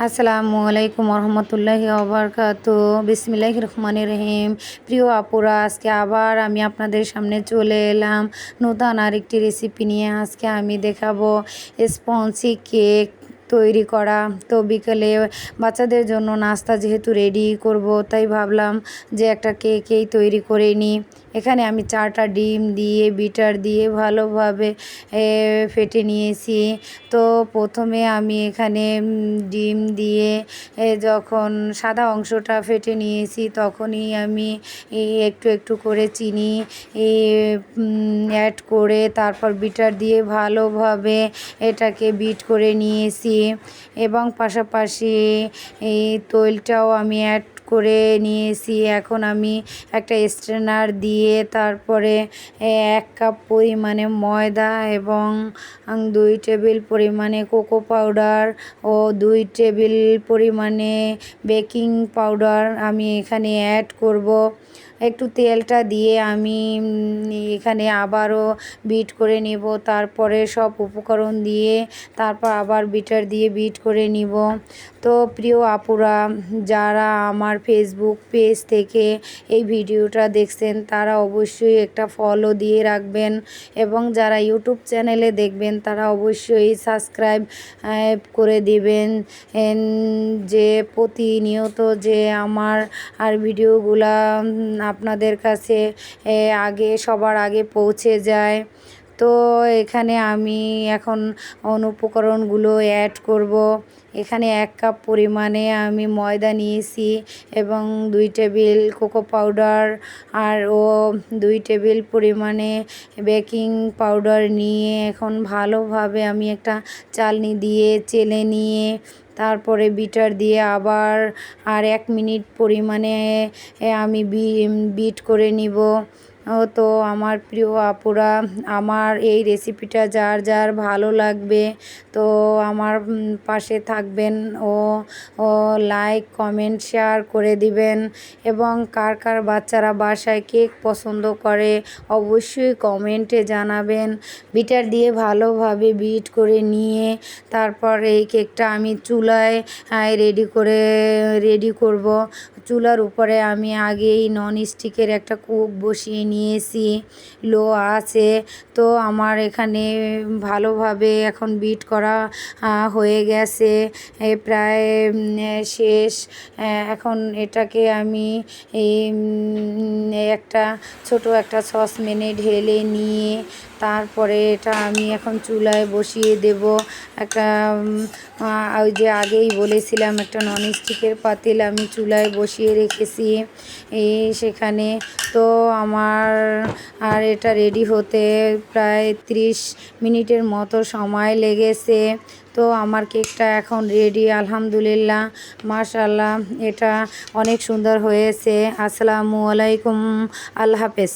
আসসালামু আলাইকুম রহমতুল্লাহি আবরকাত বিসমিল্লাহ রহমান রহিম। প্রিয় আপুরা, আজকে আবার আমি আপনাদের সামনে চলে এলাম নতুন আরেকটি রেসিপি নিয়ে। আজকে আমি দেখাবো স্পঞ্জি কেক তৈরি করা। তো বিকেলে বাচ্চাদের জন্য নাস্তা যেহেতু রেডি করব, তাই ভাবলাম যে একটা কেকেই তৈরি করে নিই এখানে আমি চারটা ডিম দিয়ে বিটার দিয়ে ভালোভাবে ফেটে নিয়েছি। তো প্রথমে আমি এখানে ডিম দিয়ে যখন সাদা অংশটা ফেটে নিয়েছি তখনই আমি একটু একটু করে চিনি অ্যাড করে তারপর বিটার দিয়ে ভালোভাবে এটাকে বিট করে নিয়েছি। এবং পাশাপাশি এই তৈলটাও আমি অ্যাড করে নিয়েছি। এখন আমি একটা স্ট্রেনার দিয়ে তারপরে এক কাপ পরিমাণে ময়দা এবং দুই টেবিল পরিমাণে কোকো পাউডার ও দুই টেবিল পরিমাণে বেকিং পাউডার আমি এখানে অ্যাড করব। একটু তেলটা দিয়ে আমি এখানে আবারও বিট করে নিব। তারপরে সব উপকরণ দিয়ে তারপর আবার বিটার দিয়ে বিট করে নিব। তো প্রিয় আপুরা, যারা আমার ফেসবুক পেজ থেকে এই ভিডিওটা দেখছেন, তারা অবশ্যই একটা ফলো দিয়ে রাখবেন এবং যারা ইউটিউব চ্যানেলে দেখবেন, তারা অবশ্যই সাবস্ক্রাইব করে দিবেন। যে প্রতিনিয়ত যে আমার আর ভিডিওগুলা আপনাদের কাছে আগে, সবার আগে পৌঁছে যায়। তো এখানে আমি এখন অনুপকরণগুলো অ্যাড করব। এখানে এক কাপ পরিমাণে আমি ময়দা নিয়েছি এবং দুই টেবিল কোকো পাউডার আর ও দুই টেবিল পরিমাণে বেকিং পাউডার নিয়ে এখন ভালোভাবে আমি একটা চালনি দিয়ে চেলে নিয়ে তারপরে বিটার দিয়ে আবার আর এক মিনিট পরিমাণে আমি বিট করে নিব। তো আমার প্রিয় আপুরা, আমার এই রেসিপিটা যার যার ভালো লাগবে, তো আমার পাশে থাকবেন ও ও লাইক কমেন্ট শেয়ার করে দিবেন। এবং কার কার বাচ্চারা বাসায় কেক পছন্দ করে, অবশ্যই কমেন্টে জানাবেন। বিটার দিয়ে ভালোভাবে বিট করে নিয়ে, তারপর এই কেকটা আমি চুলায় রেডি করে রেডি করব। চুলার উপরে আমি আগেই নন স্টিকের একটা কুক বসিয়ে নিয়েছি, লো আছে। তো আমার এখানে ভালোভাবে এখন বিট করা হয়ে গেছে। প্রায় শেষ। এখন এটাকে আমি একটা ছোট একটা সসপ্যানে ঢেলে নিয়ে তারপরে এটা আমি এখন চুলায় বসিয়ে দেব। একটা ওই যে আগেই বলেছিলাম, একটা নন স্টিকের পাতিল আমি চুলায় বসিয়ে রেখেছি সেখানে। তো আমার আর আর এটা রেডি হতে প্রায় ত্রিশ মিনিটের মতো সময় লেগেছে। তো আমার কেকটা এখন রেডি আলহামদুলিল্লাহ। মাশাল্লাহ এটা অনেক সুন্দর হয়েছে। আসসালামু আলাইকুম, আল্লাহ হাফেজ।